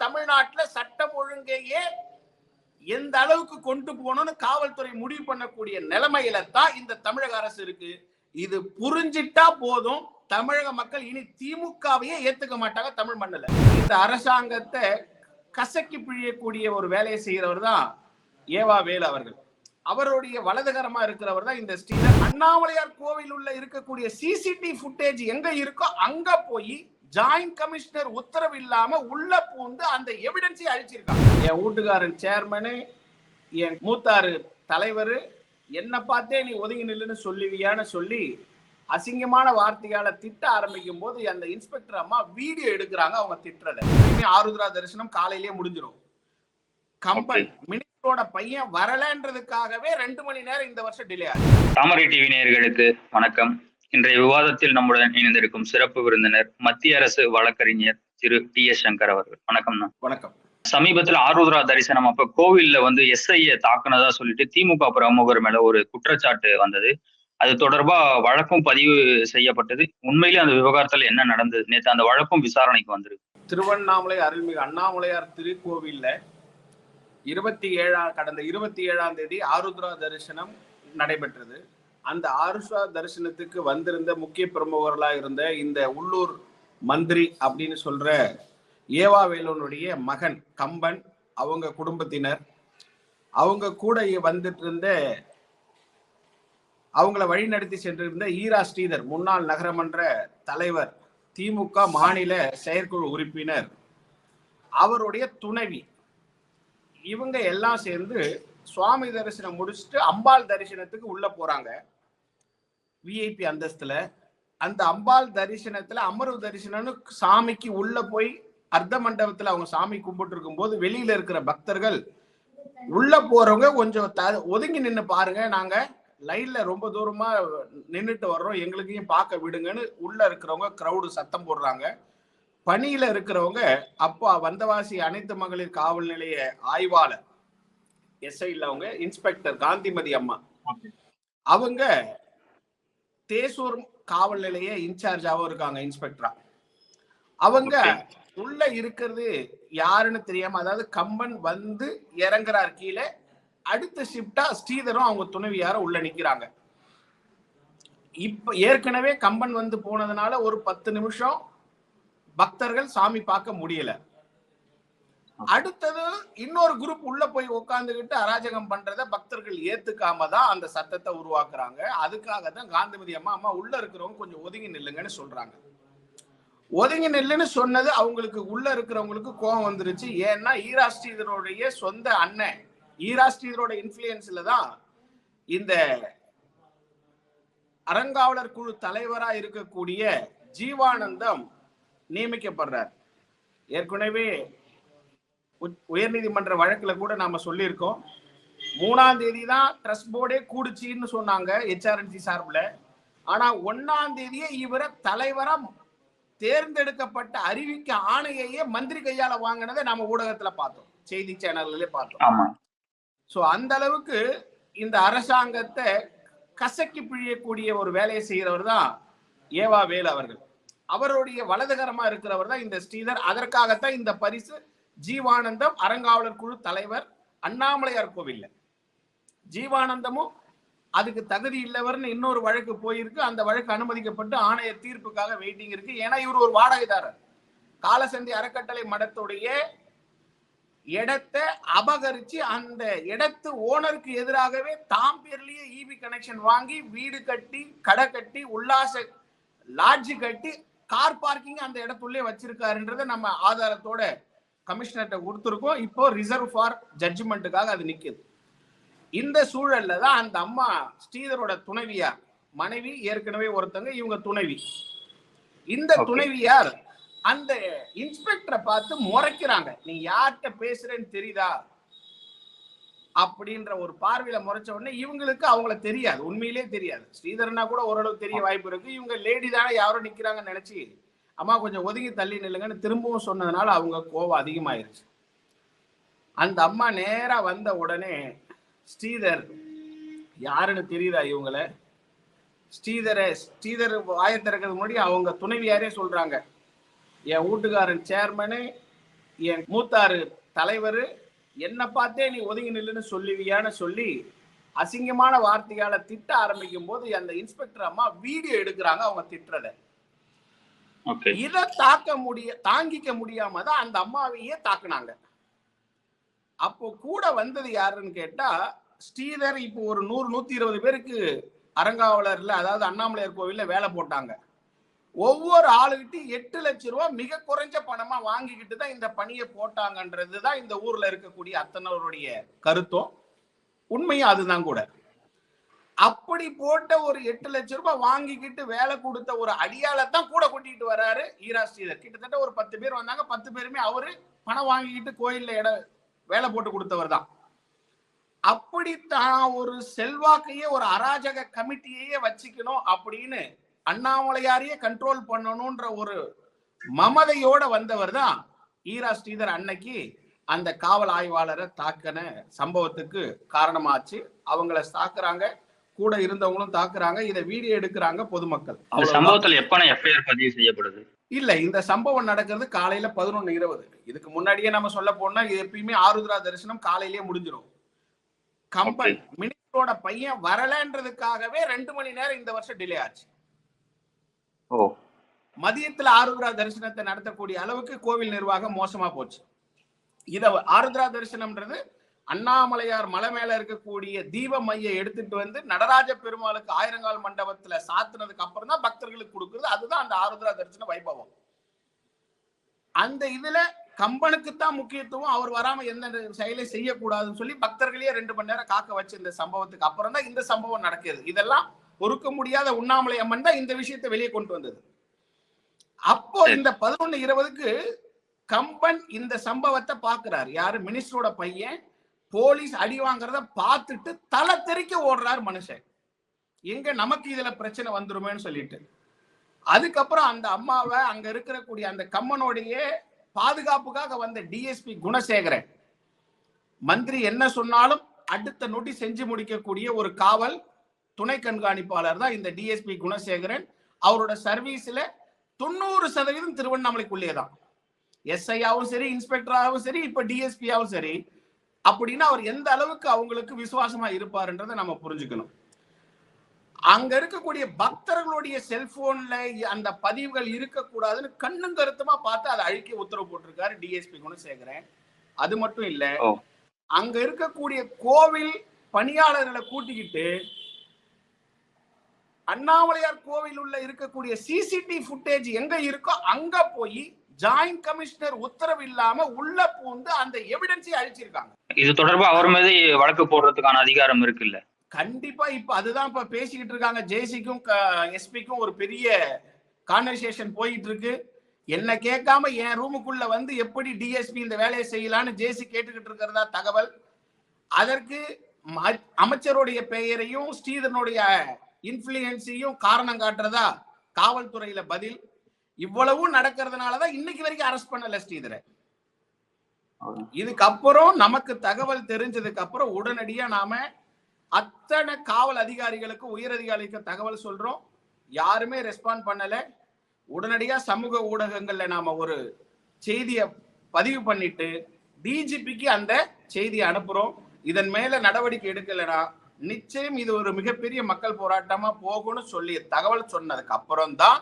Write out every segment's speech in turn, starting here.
தமிழ்நாட்டில் சட்டம் ஒழுங்கையே எந்த அளவுக்கு கொண்டு போகணும்னு காவல்துறை முடிவு பண்ணக்கூடிய நிலைமையில தான் இந்த தமிழக அரசு இருக்கு. இது புரிஞ்சிட்டா போதும். தமிழக மக்கள் இனி திமுகவையே ஏத்துக்க மாட்டாங்க தமிழ் மண்ணில். இந்த அரசாங்கத்தை கசக்கி பிழியக்கூடிய ஒரு வேலையை செய்கிறவர் தான் ஏவா வேலு அவர்கள். அவருடைய வலதுகரமா இருக்கிறவர் தான் இந்த ஸ்ரீதர் அண்ணாமலையார் கோவில் உள்ள இருக்கக்கூடிய சிசிடிவி ஃபுட்டேஜ் எங்க இருக்கோ அங்க போய் ஜாயிண்ட் கமிஷனர் உத்தரவு இல்லாம உள்ள பூந்து அந்த எவிடன்ஸை அழிச்சிருக்காங்க என் வீட்டுக்காரன் சேர்மனு என் மூத்தாரு தலைவர் என்ன பார்த்தே நீ ஒதுங்கி நில்லுன்னு சொல்லுவியான்னு சொல்லி அசிங்கமான வார்த்தையால திட்ட ஆரம்பிக்கும் போது அந்த இன்ஸ்பெக்டர் அம்மா வீடியோ எடுக்கிறாங்க அவங்க திட்டுறத. ஆருத்ரா தரிசனம் காலையிலேயே முடிஞ்சிடும் கம்பன் மினிஸ்டரோட பையன் வரலன்றதுக்காகவே ரெண்டு மணி நேரம் இந்த வருஷம் டிலே ஆகுது தாமரை டிவி நேயர்களுக்கு வணக்கம். இன்றைய விவாதத்தில் நம்முடன் இணைந்திருக்கும் சிறப்பு விருந்தினர் மத்திய அரசு வழக்கறிஞர் திரு டி எஸ் சங்கர் அவர்கள். வணக்கம் வணக்கம். சமீபத்துல ஆருத்ரா தரிசனம் அப்ப கோவில்ல வந்து எஸ்ஐய தாக்குனதா சொல்லிட்டு திமுக பிரமுகர் மேல ஒரு குற்றச்சாட்டு வந்தது. அது தொடர்பா வழக்கும் பதிவு செய்யப்பட்டது. உண்மையிலே அந்த விவகாரத்துல என்ன நடந்தது? நேற்று அந்த வழக்கும் விசாரணைக்கு வந்திருக்கு. திருவண்ணாமலை அருள்மிகு அண்ணாமலையார் திருக்கோவில்ல இருபத்தி ஏழாம் கடந்த இருபத்தி ஏழாம் தேதி ஆருத்ரா தரிசனம் நடைபெற்றது. அந்த ஆருத்ரா தரிசனத்துக்கு வந்திருந்த முக்கிய பிரமுகர்களா இருந்த இந்த உள்ளூர் மந்திரி அப்படின்னு சொல்ற ஏவா வேலுனுடைய மகன் கம்பன் அவங்க குடும்பத்தினர் அவங்க கூட வந்துட்டு இருந்த அவங்கள வழிநடத்தி சென்றிருந்த ஈரா ஸ்ரீதர் முன்னாள் நகரமன்ற தலைவர் திமுக மாநில செயற்குழு உறுப்பினர் அவருடைய துணைவி. இவங்க எல்லாம் சேர்ந்து சுவாமி தரிசனம் முடிச்சுட்டு அம்பாள் தரிசனத்துக்கு உள்ள போறாங்க. விஐபி அந்தஸ்துல அந்த அம்பாள் தரிசனத்துல அமர்வு தரிசனம்னு சாமிக்கு உள்ள போய் அர்த்த மண்டபத்துல அவங்க சாமி கும்பிட்டு இருக்கும் போது வெளியில இருக்கிற பக்தர்கள் உள்ள போறவங்க கொஞ்சம் த- ஒதுங்கி நின்னு பாருங்க. நாங்க லைன்ல ரொம்ப தூரமா நின்னுட்டு வர்றோம். எங்களுக்கையும் பார்க்க விடுங்கன்னு உள்ள இருக்கிறவங்க கிரவுடு சத்தம் போடுறாங்க. பணியில இருக்கிறவங்க அப்பா வந்தவாசி அனைத்து மகளிர் காவல் நிலைய ஆய்வாளர் எஸ்ஐ அவங்க இன்ஸ்பெக்டர் காந்திமதி அம்மா. அவங்க தேசூர் காவல் நிலைய இன்சார்ஜாவும் இருக்காங்க இன்ஸ்பெக்டரா. அவங்க உள்ள இருக்கிறது யாருன்னு தெரியாம அதாவது கம்பன் வந்து இறங்குறார் கீழே அடுத்த ஷிப்டா ஸ்ரீதரும் அவங்க துணைவியாரும் உள்ள நிக்கிறாங்க. இப்ப ஏற்கனவே கம்பன் வந்து போனதுனால ஒரு பத்து நிமிஷம் பக்தர்கள் சாமி பார்க்க முடியல. அடுத்தது இன்னொரு குரூப் உள்ள போய் உட்காந்துக்கிட்டு அராஜகம் பண்றத பக்தர்கள் ஏத்துக்காம தான் அந்த சத்தத்தை உருவாக்குறாங்க. அதுக்காக தான் காந்திமதி அம்மா அம்மா உள்ள இருக்கிறவங்க கொஞ்சம் ஒதுங்கி நில்லுங்கன்னு சொல்றாங்க. ஒதுங்கி நில்லுன்னு சொன்னது அவங்களுக்கு உள்ள இருக்கிறவங்களுக்கு கோபம் வந்துருச்சு. ஏன்னா ஈரா சொந்த அண்ணன் ஈரா இன்ஃபுளுயன்ஸ்ல தான் இந்த அறங்காவலர் குழு தலைவரா இருக்கக்கூடிய ஜீவானந்தம் நியமிக்கப்படுறார். ஏற்கனவே உயர்நீதிமன்ற வழக்குல கூட நாம சொல்லியிருக்கோம். மூணாம் தேதி தான் ட்ரஸ்ட் போர்டே கூடுச்சின்னு சொன்னாங்க ஹெச்ஆர்என்சி சார்பில். ஆனா ஒன்னாம் தேதியே இவரை தலைவரா தேர்ந்தெடுக்கப்பட்ட அறிவிக்க ஆணையையே மந்திரி கையால வாங்கினதை நாம ஊடகத்துல பார்த்தோம். செய்தி சேனல்ல பார்த்தோம். சோ அந்த அளவுக்கு இந்த அரசாங்கத்தை கசக்கி பிழியக்கூடிய ஒரு வேலையை செய்கிறவர் தான் ஏவா வேலு அவர்கள். அவருடைய வலதுகரமா இருக்கிறவர் தான் இந்த ஸ்ரீதர். அதற்காகத்தான் இந்த பரிசு ஜீவானந்தம் அறங்காவலர் குழு தலைவர் அண்ணாமலையார் கோவில்ல. ஜீவானந்தமும் அதுக்கு தகுதி இல்லவர்னு இன்னொரு வழக்கு போயிருக்கு. அந்த வழக்கு அனுமதிக்கப்பட்டு ஆணையர் தீர்ப்புக்காக வெயிட்டிங் இருக்கு. ஏன்னா இவர் ஒரு வாடகைதாரர். காலசந்தி அறக்கட்டளை மடத்துடைய இடத்தை அபகரிச்சு அந்த இடத்து ஓனருக்கு எதிராகவே தாம்பேர்லயே இபி கனெக்ஷன் வாங்கி வீடு கட்டி கடை கட்டி உல்லாச லாட்ஜ் கட்டி கார் பார்க்கிங் அந்த இடத்துள்ளே வச்சிருக்காருன்றத நம்ம ஆதாரத்தோட கமிஷனர்கிட்ட கொடுத்துருக்கோம். இப்போ ரிசர்வ் ஃபார் ஜட்ஜ்மெண்ட்டுக்காக அது நிக்குது. இந்த சூழல்ல தான் அந்த அம்மா ஸ்ரீதரோட துணைவியார் மனைவி ஏற்கனவே ஒருத்தங்க இவங்க துணைவி. இந்த. துணைவியார் அந்த இன்ஸ்பெக்டரை பார்த்து முறைக்கிறாங்க. நீ யார்கிட்ட பேசுறேன்னு தெரியுதா? அப்படின்ற ஒரு பார்வையில முறைச்ச உடனே இவங்களுக்கு அவங்கள தெரியாது. உண்மையிலே தெரியாது. ஸ்ரீதரனா கூட ஓரளவு தெரிய வாய்ப்பு இருக்கு. இவங்க லேடி தானே யாரோ நிக்கிறாங்கன்னு நினைச்சு அம்மா கொஞ்சம் ஒதுங்கி தள்ளி நில்லுங்கன்னு திரும்பவும் சொன்னதுனால அவங்க கோவம் அதிகமாயிருச்சு. அந்த அம்மா நேரா வந்த உடனே ஸ்ரீதர் யாருன்னு தெரியுதா இவங்கள? ஸ்ரீதரை ஸ்ரீதர் வாயை திறக்கிறது முன்னாடி அவங்க துணைவியாரே சொல்றாங்க. என் வீட்டுக்காரன் சேர்மனு என் மூத்தாரு தலைவர் என்னை பார்த்தே நீ ஒதுங்கி நில்லுன்னு சொல்லுவியான்னு சொல்லி அசிங்கமான வார்த்தையால திட்ட ஆரம்பிக்கும் போது அந்த இன்ஸ்பெக்டர் அம்மா வீடியோ எடுக்கிறாங்க அவங்க திட்டுறத. இதை தாக்க முடிய தாங்கிக்க முடியாம தான் அந்த அம்மாவையே தாக்குனாங்க. அப்போ கூட வந்தது யாருன்னு கேட்டா ஸ்ரீதர் இப்போ ஒரு நூறு நூத்தி இருபது பேருக்கு அரங்காவலர்ல அதாவது அண்ணாமலையார் கோவில்ல வேலை போட்டாங்க. ஒவ்வொரு ஆளுகிட்டையும் எட்டு லட்சம் ரூபாய் மிக குறைஞ்ச பணமா வாங்கிக்கிட்டு தான் இந்த பணியை போட்டாங்கன்றது தான் இந்த ஊர்ல இருக்கக்கூடிய அத்தனவருடைய கருத்தும். உண்மையும் அதுதான் கூட. அப்படி போட்ட ஒரு எட்டு லட்சம் ரூபாய் வாங்கிக்கிட்டு வேலை கொடுத்த ஒரு அடியாளத்தான் கூட கூட்டிட்டு வர்றாரு ஈரா ஸ்ரீதர் கிட்டத்தட்ட ஒரு பத்து பேர் வந்தாங்க. பத்து பேருமே அவரு பணம் வாங்கிக்கிட்டு கோயில்ல இட வேலை போட்டு கொடுத்தவர் தான். அப்படி தான் ஒரு செல்வாக்கையே ஒரு அராஜக கமிட்டியையே வச்சுக்கணும் அப்படின்னு அண்ணாமலையாரையே கண்ட்ரோல் பண்ணணும்ன்ற ஒரு மமதையோட வந்தவர் தான் ஈரா ஸ்ரீதர் அன்னைக்கு அந்த காவல் ஆய்வாளரை தாக்கின சம்பவத்துக்கு காரணமாச்சு. அவங்கள தாக்குறாங்க. கூட இருந்தவங்களும் தாக்குறாங்க இதை வீடியோ எடுக்கிறாங்க பொதுமக்கள். சம்பவத்துல எப்பன எஃப்ஐஆர் பதிவு செய்யப்படுது? இல்ல இந்த சம்பவம் நடக்கிறது காலையில பதினொன்னு இருபது. இதுக்கு முன்னாடியே நம்ம சொல்ல போனா எப்பயுமே ஆருத்ரா தரிசனம் காலையிலேயே முடிஞ்சிடும் கம்பன் மினிஸ்டரோட பையன் வரலன்றதுக்காகவே ரெண்டு மணி நேரம் இந்த வருஷம் டிலே ஆச்சு. ஓ. மதியத்துல ஆருத்ரா தரிசனத்தை நடத்தக்கூடிய அளவுக்கு கோவில் நிர்வாகம் மோசமா போச்சு. இத ஆருத்ரா தரிசனம்ன்றது அண்ணாமலையார் மலை மேல இருக்கக்கூடிய தீப மைய எடுத்துட்டு வந்து நடராஜ பெருமாளுக்கு ஆயிரங்கால் மண்டபத்துல சாத்துனதுக்கு அப்புறம் தான் பக்தர்களுக்கு கொடுக்குறது. அதுதான் அந்த ஆருத்ரா தரிசன வைபவம். அந்த இதுல கம்பனுக்கு தான் முக்கியத்துவம். அவர் வராம எந்த செயலை செய்யக்கூடாதுன்னு சொல்லி பக்தர்களையே ரெண்டு மணி நேரம் காக்க வச்ச இந்த சம்பவத்துக்கு அப்புறம் தான் இந்த சம்பவம் நடக்குது இதெல்லாம் பொறுக்க முடியாத உண்ணாமலை அம்மன் தான் இந்த விஷயத்தை வெளியே கொண்டு வந்தது. அப்போ இந்த பதினொன்னு இருபதுக்கு கம்பன் இந்த சம்பவத்தை பாக்குறாரு யாரு? மினிஸ்டரோட பையன். போலீஸ் அடி வாங்குறத பார்த்துட்டு தலை தெறிக்க ஓடுறார் மனுஷன். எங்க நமக்கு இதுல பிரச்சனை வந்துருமேன்னு சொல்லிட்டு. அதுக்கப்புறம் அந்த அம்மாவை அங்க இருக்கக்கூடிய அந்த கம்மனுடைய பாதுகாப்புக்காக வந்த டிஎஸ்பி குணசேகரன். மந்திரி என்ன சொன்னாலும் அடுத்த நொடி செஞ்சு முடிக்கக்கூடிய ஒரு காவல் துணை கண்காணிப்பாளர் தான் இந்த டிஎஸ்பி குணசேகரன். அவரோட சர்வீஸ்ல தொண்ணூறு சதவீதம் திருவண்ணாமலைக்குள்ளே தான் எஸ்ஐயாவும் சரி இன்ஸ்பெக்டராகவும் சரி இப்ப டிஎஸ்பியாவும் சரி அப்படின்னா அவர் எந்த அளவுக்கு அவங்களுக்கு விசுவாசமா இருப்பாருன்றதை நம்ம புரிஞ்சுக்கணும் அங்க இருக்கக்கூடிய பக்தர்களுடைய செல்போன்ல அந்த பதிவுகள் இருக்கக்கூடாதுன்னு கண்ணும் கருத்துமா பார்த்து அதை அழிக்க உத்தரவு போட்டிருக்காரு டிஎஸ்பி குணசேகரன் அது மட்டும் இல்ல. அங்க இருக்கக்கூடிய கோவில் பணியாளர்களை கூட்டிக்கிட்டு அண்ணாமலையார் கோவில் உள்ள இருக்கக்கூடிய சிசிடிவி ஃபுட்டேஜ் எங்க இருக்கோ அங்க போய் ஜாயிண்ட் கமிஷனர் உத்தரவு இல்லாம உள்ள பூந்து அந்த எவிடன்ஸை அழிச்சிருக்காங்க. இது தொடர்பா அவர் மீது வழக்கு போடுறதுக்கான அதிகாரம் இருக்குல்ல? கண்டிப்பா இப்ப அதுதான் இப்ப பேசிக்கிட்டு இருக்காங்க. ஜேசிக்கும் எஸ்பிக்கும் ஒரு பெரிய கான்வர்சேஷன் போயிட்டு இருக்கு. என்ன கேட்காம என் ரூமுக்குள்ள வந்து எப்படி டிஎஸ்பி இந்த வேலையை செய்யலாம்னு ஜேசி கேட்டுக்கிட்டு இருக்கிறதா தகவல். அதற்கு அமைச்சருடைய பெயரையும் ஸ்ரீதரனுடைய இன்ஃபுளுயன்ஸையும் காரணம் காட்டுறதா காவல்துறையில பதில். இவ்வளவும் நடக்கிறதுனாலதான் இன்னைக்கு வரைக்கும் அரெஸ்ட் பண்ணல ஸ்ரீதரை. இதுக்கப்புறம் நமக்கு தகவல் தெரிஞ்சதுக்கு அப்புறம் உடனடியா நாம அத்தனை காவல் அதிகாரிகளுக்கு உயர் அதிகாரிகளுக்கு தகவல் சொல்றோம். யாருமே ரெஸ்பாண்ட் பண்ணல. உடனடியா சமூக ஊடகங்கள்ல நாம ஒரு செய்தியை பதிவு பண்ணிட்டு டிஜிபிக்கு அந்த செய்தியை அனுப்புறோம். இதன் மேல நடவடிக்கை எடுக்கலைன்னா நிச்சயம் இது ஒரு மிகப்பெரிய மக்கள் போராட்டமா போகும்னு சொல்லி தகவல் சொன்னதுக்கு அப்புறம் தான்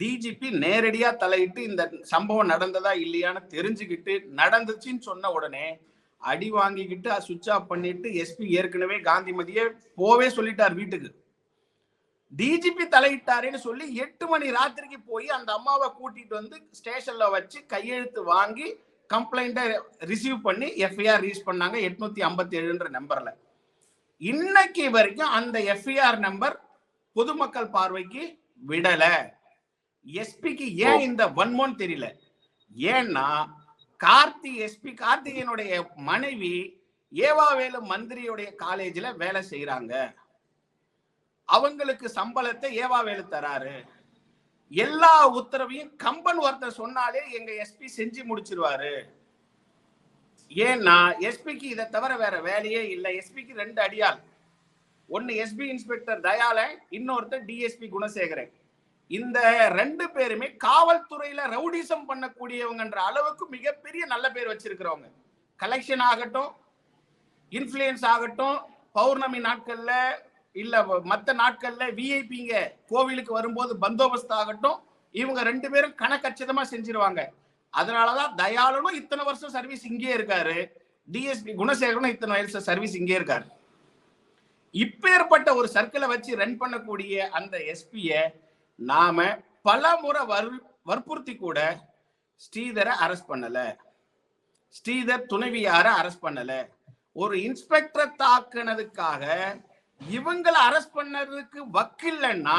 டிஜிபி நேரடியா தலையிட்டு இந்த சம்பவம் நடந்ததா இல்லையான்னு தெரிஞ்சுக்கிட்டு நடந்துச்சுன்னு சொன்ன உடனே அடி வாங்கிக்கிட்டு சுவிட்ச் ஆஃப் பண்ணிட்டு எஸ்பி ஏற்கனவே காந்திமதியே போவே சொல்லிட்டார் வீட்டுக்கு. டிஜிபி தலையிட்டாருன்னு சொல்லி எட்டு மணி ராத்திரிக்கு போய் அந்த அம்மாவை கூட்டிட்டு வந்து ஸ்டேஷன்ல வச்சு கையெழுத்து வாங்கி கம்ப்ளைண்ட்டை ரிசீவ் பண்ணி எஃப்ஐஆர் ரீச் பண்ணாங்க எட்நூத்தி ஐம்பத்தி ஏழுன்ற நம்பர்ல இன்னைக்கு வரைக்கும் அந்த எஃப்ஐஆர் நம்பர் பொதுமக்கள் பார்வைக்கு விடலை. எஸ்பிக்கு ஏன் இந்த வன்மோன்னு தெரியல. ஏன்னா கார்த்தி எஸ்பி கார்த்திகேயனுடைய மனைவி ஏவாவேலு மந்திரியுடைய காலேஜ்ல வேலை செய்யறாங்க அவங்களுக்கு சம்பளத்தை ஏவாவேலு தராரு. எல்லா உத்தரவையும் கம்பன் ஒருத்தர் சொன்னாலே எங்க எஸ்பி செஞ்சு முடிச்சிருவாரு. ஏன்னா எஸ்பிக்கு இதை தவிர வேற வேலையே இல்லை. எஸ்பிக்கு ரெண்டு அடியாள். ஒன்னு எஸ்பி இன்ஸ்பெக்டர் தயாளன் இன்னொருத்தர் டிஎஸ்பி குணசேகரன். இந்த ரெண்டு பேருமே காவல்துறையில ரவுடிசம் பண்ணக்கூடியவங்கன்ற அளவுக்கு மிகப்பெரிய நல்ல பேர் வச்சிருக்கிறவங்க. கலெக்ஷன் ஆகட்டும் இன்ஃப்ளூயன்ஸ் ஆகட்டும் பௌர்ணமி நாட்கள்ல இல்ல மத்த நாட்கள்ல விஐபிங்க கோவிலுக்கு வரும்போது பந்தோபஸ்து ஆகட்டும் இவங்க ரெண்டு பேரும் கணக்கச்சிதமா செஞ்சிருவாங்க. அதனாலதான் தயாளனும் இத்தனை வருஷம் சர்வீஸ் இங்கே இருக்காரு. டிஎஸ்பி குணசேகரனும் இத்தனை வருஷம் சர்வீஸ் இங்கே இருக்காரு. இப்பேற்பட்ட ஒரு சர்க்கிளை வச்சு ரன் பண்ணக்கூடிய அந்த எஸ்பியை நாம பல முறை வர் வற்புறுத்தி கூட ஸ்ரீதரை அரெஸ்ட் பண்ணல. ஸ்ரீதர் துணைவியார அரெஸ்ட் பண்ணல. ஒரு இன்ஸ்பெக்டரை தாக்குனதுக்காக இவங்களை அரெஸ்ட் பண்ணதுக்கு வக்கில்லைன்னா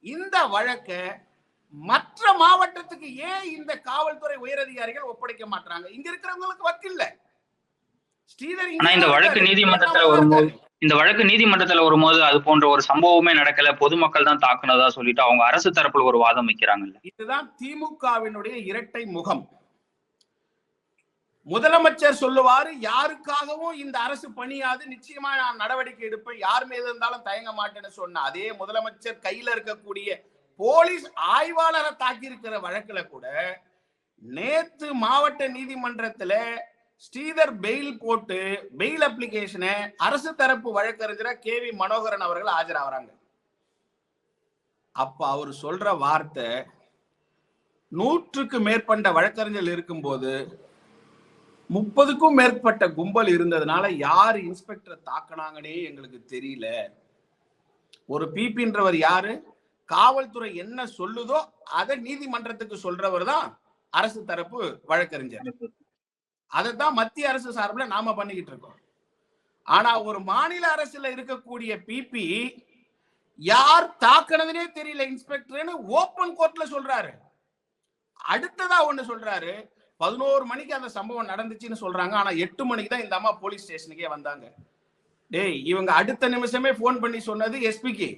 இந்த வழக்க மற்ற மாவட்டத்துக்கு ஏன் இந்த காவல்துறை உயரதிகாரிகள் ஒப்படைக்க மாட்டாங்க இங்க இருக்கிறவங்களுக்கு வக்கில்ல. ஸ்ரீதர் இந்த வழக்கு. நீதிமன்றத்துல வரும்போது இந்த வழக்கு நீதிமன்றத்துல வரும்போது அது போன்ற ஒரு சம்பவமே நடக்கல. பொதுமக்கள் தான் தாக்குனதா சொல்லிட்டு அவங்க அரசு தரப்புல ஒரு வாதம் வைக்கிறாங்கல்ல. இதுதான் திமுகவினுடைய இரட்டை முகம். முதலமைச்சர் சொல்லுவாரு யாருக்காகவும் இந்த அரசு பணியாது. நிச்சயமா நான் நடவடிக்கை எடுப்பேன். யார் மீது இருந்தாலும் தயங்க மாட்டேன்னு சொன்ன அதே முதலமைச்சர் கையில இருக்கக்கூடிய போலீஸ் ஆய்வாளரை தாக்கி இருக்கிற வழக்குல கூட நேத்து மாவட்ட நீதிமன்றத்துல ஸ்ரீதர் பெயில் போட்டு பெயில் அப்ளிகேஷனை அரசு தரப்பு வழக்கறிஞரா கே வி மனோகரன் அவர்கள் ஆஜராகிறாங்க. அப்ப அவர் சொல்ற வார்த்தை நூற்றுக்கு மேற்பட்ட வழக்கறிஞர்கள் இருக்கும்போது முப்பதுக்கும் மேற்பட்ட கும்பல் இருந்ததுனால யார் இன்ஸ்பெக்டரை தாக்குனாங்கன்னே எங்களுக்கு தெரியல. ஒரு பிபின்றவர் யாரு? காவல்துறை என்ன சொல்லுதோ அதை நீதிமன்றத்துக்கு சொல்றவர் தான் அரசு தரப்பு வழக்கறிஞர். அதை தான் மத்திய அரசு சார்பில் நாம பண்ணிக்கிட்டு இருக்கோம். ஆனா ஒரு மாநில அரசுல இருக்கக்கூடிய பிபி யார் தாக்குனதுனே தெரியல இன்ஸ்பெக்டர்னு ஓபன் கோர்ட்ல சொல்றாரு. அடுத்ததா ஒண்ணு சொல்றாரு பதினோரு மணிக்கு அந்த சம்பவம் நடந்துச்சுன்னு சொல்றாங்க. ஆனா எட்டு மணிக்கு தான் இந்த அம்மா போலீஸ் ஸ்டேஷனுக்கே வந்தாங்க. டேய் இவங்க அடுத்த நிமிஷமே ஃபோன் பண்ணி சொன்னது எஸ்பிக்கு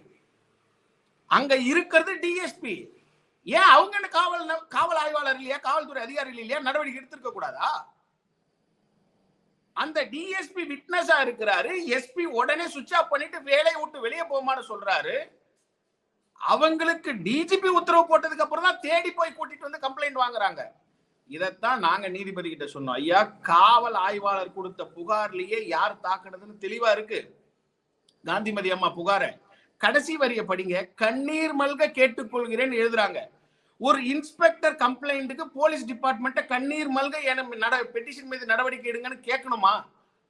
அங்க இருக்கிறது டிஎஸ்பி ஏன் அவங்க என்ன காவல் காவல் ஆய்வாளர் இல்லையா காவல்துறை அதிகாரிகள் இல்லையா நடவடிக்கை எடுத்திருக்க கூடாதா? அந்த டிஎஸ்பி விட்னஸா இருக்கிறாரு. எஸ்பி உடனே சுவிட்ச் ஆஃப் பண்ணிட்டு வேலையை விட்டு வெளியே போமான்னு சொல்றாரு. அவங்களுக்கு டிஜிபி உத்தரவு போட்டதுக்கு அப்புறம் தான் தேடி போய் கூட்டிட்டு வந்து கம்ப்ளைண்ட் வாங்குறாங்க. இதைத்தான் நாங்க நீதிபதி கிட்ட சொன்னோம். ஐயா காவல் ஆய்வாளர் கொடுத்த புகார்லயே யார் தாக்குனதுன்னு தெளிவா இருக்கு. காந்திமதி அம்மா புகார. கடைசி வரிய படிங்க. கண்ணீர் மல்க கேட்டுக்கொள்கிறேன்னு எழுதுறாங்க. ஒரு இன்ஸ்பெக்டர் கம்ப்ளைண்ட்டுக்கு போலீஸ் டிபார்ட்மெண்ட்டை கண்ணீர் மல்க என பெட்டிஷன் மீது நடவடிக்கை எடுங்கன்னு கேட்கணுமா?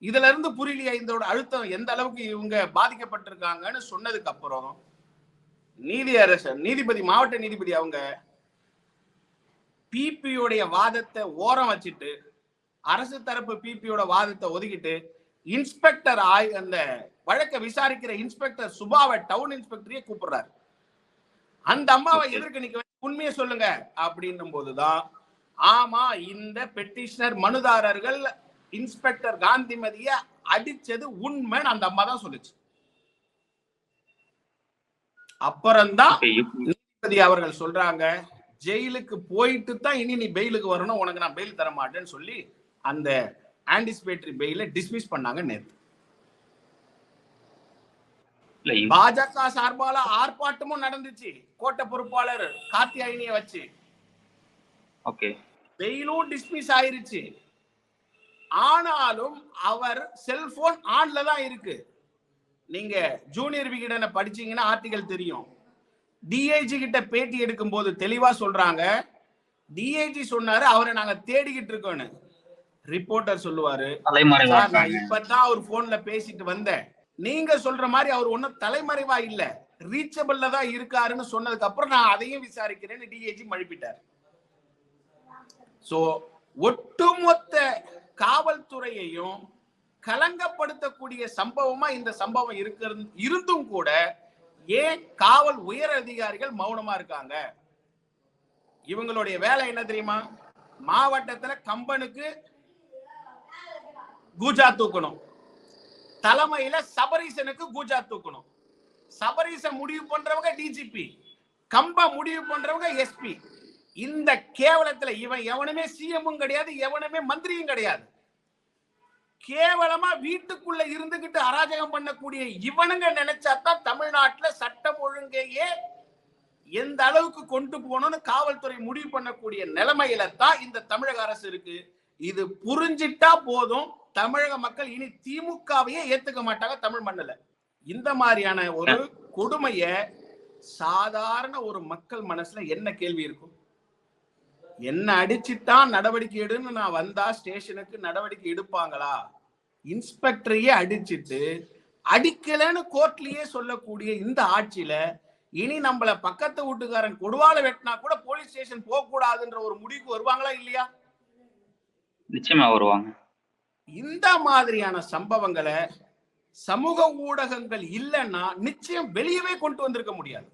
இதுல இருந்து புரியலையா? இதோட அழுத்தம் எந்த அளவுக்கு இவங்க பாதிக்கப்பட்டிருக்காங்கன்னு சொன்னதுக்கு அப்புறம் நீதி அரசர் நீதிபதி மாவட்ட நீதிபதி அவங்க பிபியோடைய வாதத்தை ஓரம் வச்சுட்டு அரசு தரப்பு பிபியோட வாதத்தை ஒதுக்கிட்டு இன்ஸ்பெக்டர் ஆய் அந்த வழக்கை விசாரிக்கிற இன்ஸ்பெக்டர் சுபாவை டவுன் இன்ஸ்பெக்டரையே கூப்பிடுறாரு. அந்த அம்மாவை. எதிர்க்க நிக்க உண்மையை சொல்லுங்க. அப்படின்னும் போதுதான் ஆமா இந்த பெட்டிஷனர் மனுதாரர்கள் இன்ஸ்பெக்டர் காந்திமதிய அடிச்சது உண்மைன்னு அந்த அம்மா தான் சொல்லுச்சு. அப்புறம்தான் நீதிபதி அவர்கள் சொல்றாங்க ஜெயிலுக்கு போயிட்டு தான் இனி நீ பெயிலுக்கு வரணும். உனக்கு நான் பெயில் தர மாட்டேன்னு சொல்லி அந்த ஆன்டிசிபேட்டரி பெயில டிஸ்மிஸ் பண்ணாங்க இப்- பாஜக சார்பால ஆர்ப்பாட்டமும் நடந்துச்சு. கோட்டை பொறுப்பாளர் காத்தியாயினிய வச்சு. ஓகே. பெயிலும் டிஸ்மிஸ் ஆயிருச்சு. ஆனாலும் அவர் செல்போன் ஆன்ல தான் இருக்கு. நீங்க ஜூனியர் விகடனை படிச்சீங்கன்னா ஆர்டிகல் தெரியும். டிஐஜி கிட்ட பேட்டி எடுக்கும் போது தெளிவா சொல்றாங்க. டிஐஜி சொன்னாரு அவரை நாங்க தேடிக்கிட்டு இருக்கோம்னு. ரிப்போர்ட்டர் சொல்லுவாரு. இப்பதான் அவர் போன்ல பேசிட்டு வந்தேன். நீங்க சொல்ற மாதிரி அவர் ஒன்னும் தலைமறைவா இல்ல. ரீச்சபிள்ல தான் இருக்காருன்னு சொன்னதுக்கு அப்புறம் நான் அதையும் விசாரிக்கிறேன்னு டிஏஜி மழுப்பிட்டார். சோ ஒட்டுமொத்த காவல்துறையையும் கலங்கப்படுத்தக்கூடிய சம்பவமா இந்த சம்பவம் இருக்கிறது இருந்தும் கூட ஏன் காவல் உயர் அதிகாரிகள் மௌனமா இருக்காங்க? இவங்களுடைய வேலை என்ன தெரியுமா? மாவட்டத்துல கம்பனுக்கு கூஜா தூக்கணும். தலைமையில சபரீசனுக்கு கூஜா தூக்கணும். சபரீசன் முடிவு பண்றவங்க டிஜிபி கம்ப முடிவு பண்றவங்க எஸ்பி இந்த கேவலத்துல இவன் எவனுமே சிஎம்மும் கிடையாது எவனுமே மந்திரியும் கிடையாது. கேவலமா வீட்டுக்குள்ள இருந்துகிட்டு அராஜகம் பண்ணக்கூடிய இவனுங்க நினைச்சாதான் தமிழ்நாட்டுல சட்டம் ஒழுங்கையே எந்த அளவுக்கு கொண்டு போகணும்னு காவல்துறை முடிவு பண்ணக்கூடிய நிலைமையில தான் இந்த தமிழக அரசு இருக்கு. இது புரிஞ்சிட்டா போதும். தமிழக மக்கள் இனி திமுகவையே ஏத்துக்க மாட்டாங்க தமிழ் மண்ணுல. இந்த மாதிரியான ஒரு கொடுமைய சாதாரண ஒரு மக்கள் மனசுல என்ன கேள்வி இருக்கும்? என்ன அடிச்சுட்டான் நடவடிக்கை எடுன்னு நான் வந்தா ஸ்டேஷனுக்கு நடவடிக்கை எடுப்பாங்களா? இன்ஸ்பெக்டரையே அடிச்சிட்டு அடிக்கலன்னு கோர்ட்லயே சொல்லக்கூடிய இந்த ஆட்சியில இனி நம்மள பக்கத்து வீட்டுக்காரன் கொடுவால வெட்டினா கூட போலீஸ் ஸ்டேஷன் போக கூடாதுன்ற ஒரு முடிவுக்கு வருவாங்களா இல்லையா? நிச்சயமா வருவாங்க. இந்த மாதிரியான சம்பவங்களை சமூக ஊடகங்கள் இல்லைன்னா நிச்சயம் வெளியவே கொண்டு வந்திருக்க முடியாது.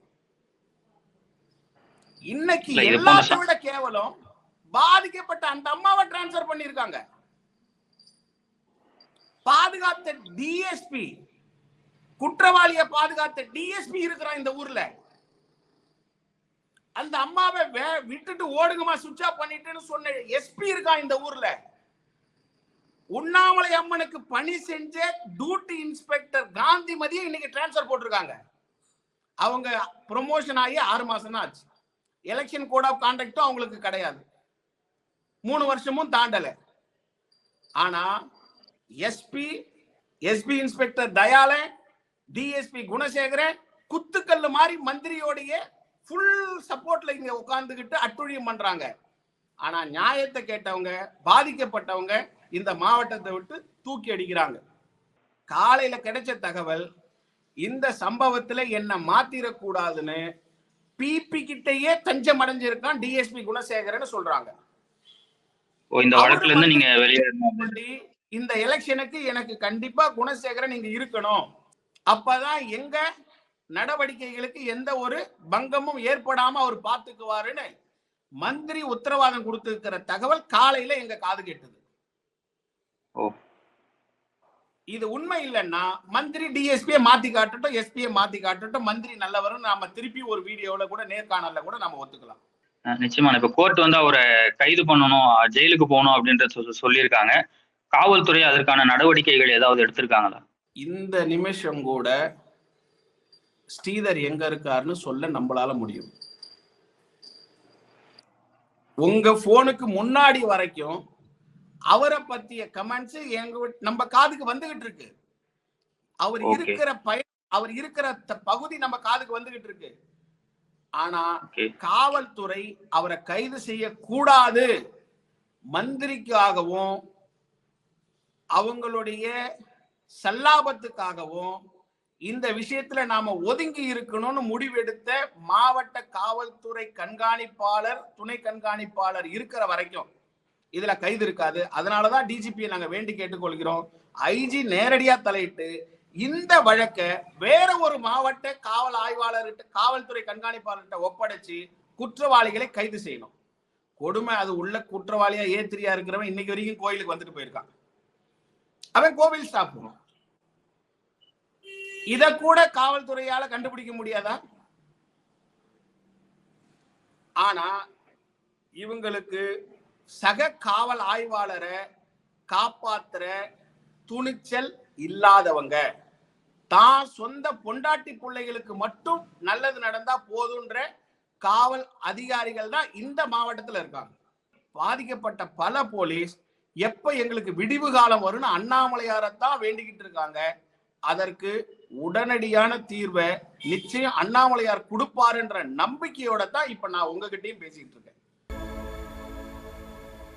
இன்னைக்கு இல்ல, இது போன்ற எல்லாத்தை விட கேவலம் பாதிக்கப்பட்ட அந்த அம்மாவை டிரான்ஸ்பர் பண்ணிருக்காங்க பாதுகாத்த டிஎஸ்பி குற்றவாளியை பாதுகாத்த டிஎஸ்பி இருக்கிறான் இந்த ஊர்ல. அந்த அம்மாவை விட்டுட்டு ஓடுங்கம்மா சுவிட்ச் ஆஃப் பண்ணிட்டுன்னு சொன்ன எஸ்பி இருக்கான் இந்த ஊர்ல? உண்ணாமலை அம்மனுக்கு பணி செஞ்ச டியூட்டி இன்ஸ்பெக்டர் காந்திமதியை இன்னைக்கு டிரான்ஸ்பர் போட்டிருக்காங்க. அவங்க ப்ரொமோஷன் ஆகி ஆறு மாசம் தான் ஆச்சு எலெக்ஷன் கோட் ஆஃப் கான்டாக்டும் அவங்களுக்கு கிடையாது. மூணு வருஷமும் தாண்டல. ஆனா SP SP inspector Dayalan DSP Gunasekaran குத்துக்கல்லு மாதிரி மந்திரியோடைய ஃபுல் சப்போர்ட்ல இங்க உட்கார்ந்துகிட்டு அட்டுழியம் பண்றாங்க. ஆனா நியாயத்தை கேட்டவங்க பாதிக்கப்பட்டவங்க இந்த மாவட்டத்தை விட்டு தூக்கி அடிக்கிறாங்க. காலையில கிடைச்ச தகவல் இந்த சம்பவத்துல என்ன மாத்திரக்கூடாதுன்னு பிபி கிட்டயே தஞ்சம் அடைஞ்சிருக்கான் டிஎஸ்பி குணசேகரன் சொல்றாங்க. இந்த வழக்குல இருந்து நீங்க வெளியே இந்த எலெக்ஷனுக்கு எனக்கு கண்டிப்பா குணசேகரன் இங்க இருக்கணும். அப்பதான் எங்க நடவடிக்கைகளுக்கு எந்த ஒரு பங்கமும் ஏற்படாம அவர் பார்த்துக்குவாருன்னு மந்திரி உத்தரவாதம் கொடுத்திருக்கிற தகவல் காலையில எங்க காது கேட்டது. ஓ. இது உண்மை இல்லைன்னா மந்திரி டிஎஸ்பியை மாத்தி காட்டட்டும் எஸ்பியை மாத்தி காட்டட்டும் மந்திரி நல்லவரும் நாம திருப்பி ஒரு வீடியோல கூட நேர்காணல்ல கூட நம்ம ஒத்துக்கலாம். நிச்சயமா. இப்ப கோர்ட் வந்து அவரை கைது பண்ணணும் ஜெயிலுக்கு போகணும் அப்படின்றத சொல்லியிருக்காங்க. காவல்துறை அதற்கான நடவடிக்கைகள் ஏதாவது எடுத்திருக்காங்களா? இந்த நிமிஷம் கூட ஸ்ரீதர் எங்க இருக்காருன்னு சொல்ல நம்மளால முடியும். உங்க போனுக்கு முன்னாடி வரைக்கும் அவரை பத்திய கமெண்ட்ஸ் எங்க நம்ம காதுக்கு வந்துகிட்டு இருக்கு. அவர். இருக்கிற பய அவர் இருக்கிற பகுதி நம்ம காதுக்கு வந்துகிட்டு இருக்கு. ஆனா காவல்துறை அவரை கைது செய்யக்கூடாது. மந்திரிக்காகவும் அவங்களுடைய சல்லாபத்துக்காகவும் இந்த விஷயத்துல நாம ஒதுங்கி இருக்கணும்னு முடிவெடுத்த மாவட்ட காவல்துறை கண்காணிப்பாளர் துணை கண்காணிப்பாளர் இருக்கிற வரைக்கும் இதுல கைது இருக்காது. அதனாலதான் டிஜிபியை நாங்க வேண்டி கேட்டுக்கொள்கிறோம். ஐஜி நேரடியா தலையிட்டு இந்த வழக்க வேற ஒரு மாவட்ட காவல் ஆய்வாளர்கிட்ட காவல்துறை கண்காணிப்பாளர்கிட்ட ஒப்படைச்சு குற்றவாளிகளை கைது செய்யணும். கொடுமை அது உள்ள குற்றவாளியா ஏத்திரியா இருக்கிறவன் இன்னைக்கு வரைக்கும் கோயிலுக்கு வந்துட்டு போயிருக்கான். அவன் கோவில் ஸ்டாப் இத கூட காவல்துறையால கண்டுபிடிக்க முடியாதா? ஆனா இவங்களுக்கு சக காவல் ஆய்வாளரை காப்பாத்துற துணிச்சல் இல்லாதவங்க. தான் சொந்த பொண்டாட்டி பிள்ளைகளுக்கு மட்டும் நல்லது நடந்தா போதுன்ற காவல் அதிகாரிகள் தான் இந்த மாவட்டத்தில் இருக்காங்க. பாதிக்கப்பட்ட பல போலீஸ் எப்ப எங்களுக்கு விடிவு காலம் வரும்னு அண்ணாமலையாரத்தான் வேண்டிக்கிட்டு இருக்காங்க. அதற்கு உடனடியான தீர்வை நிச்சயம் அண்ணாமலையார் கொடுப்பாருன்ற நம்பிக்கையோட தான் இப்ப நான் உங்ககிட்டயும் பேசிட்டு இருக்கேன்.